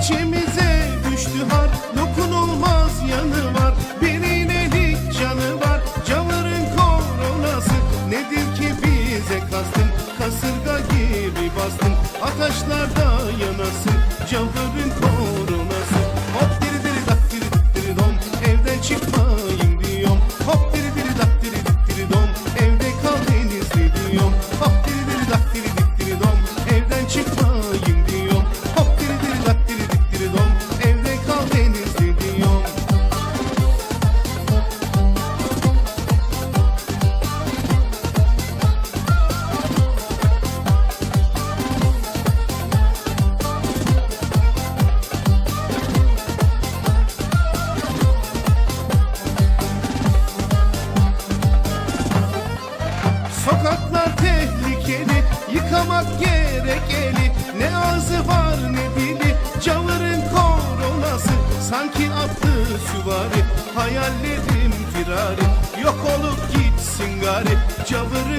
İçimize düştü har dokunulmaz yanı var. Bir iğnelik canı var Cavırın koronası. Nedir ki bize kastın? Kasırga gibi bastın Ataşlarda yanasın Cavırın Yıkamak gerek Ne ağzı var ne dili. Cavırın koronası Sanki attı süvari. Hayallerim firari. Yok olup gitsin gari. Cavır